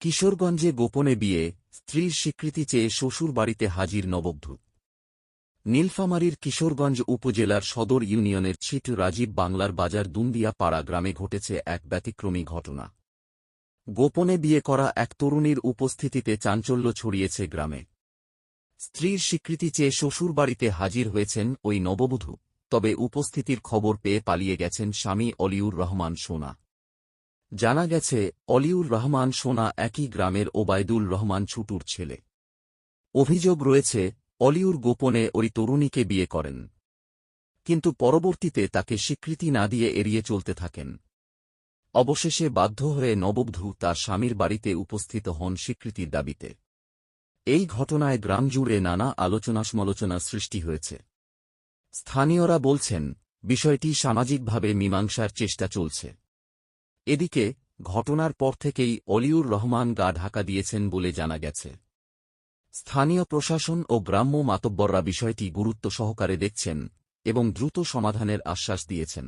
কিশোরগঞ্জে গোপনে বিয়ে, স্ত্রীর স্বীকৃতি চেয়ে শ্বশুর বাড়িতে হাজির নববধূ। নীলফামারীর কিশোরগঞ্জ উপজেলার সদর ইউনিয়নের ছিট রাজীব বাংলার বাজার দুন্দিয়া পাড়া গ্রামে ঘটেছে এক ব্যতিক্রমী ঘটনা। গোপনে বিয়ে করা এক তরুণীর উপস্থিতিতে চাঞ্চল্য ছড়িয়েছে গ্রামে। স্ত্রীর স্বীকৃতি চেয়ে শ্বশুর বাড়িতে হাজির হয়েছেন ওই নববধূ, তবে উপস্থিতির খবর পেয়ে পালিয়ে গেছেন স্বামী অলিউর রহমান সোনা। জানা গেছে, অলিউর রহমান সোনা একই গ্রামের ওবায়দুল রহমান ছুটুর ছেলে। অভিযোগ রয়েছে, অলিউর গোপনে ওই তরুণীকে বিয়ে করেন। কিন্তু পরবর্তীতে তাকে স্বীকৃতি না দিয়ে এড়িয়ে চলতে থাকেন। অবশেষে বাধ্য হয়ে নববধূ তার স্বামীর বাড়িতে উপস্থিত হন স্বীকৃতির দাবিতে। এই ঘটনায় গ্রাম জুড়ে নানা আলোচনা সমালোচনা সৃষ্টি হয়েছে। স্থানীয়রা বলছেন, বিষয়টি সামাজিকভাবে মীমাংসার চেষ্টা চলছে। এদিকে, ঘটনার পর থেকেই অলিউর রহমান গা ঢাকা দিয়েছেন বলে জানা গেছে। স্থানীয় প্রশাসন ও গ্রাম্য মাতব্বররা বিষয়টি গুরুত্ব সহকারে দেখছেন এবং দ্রুত সমাধানের আশ্বাস দিয়েছেন।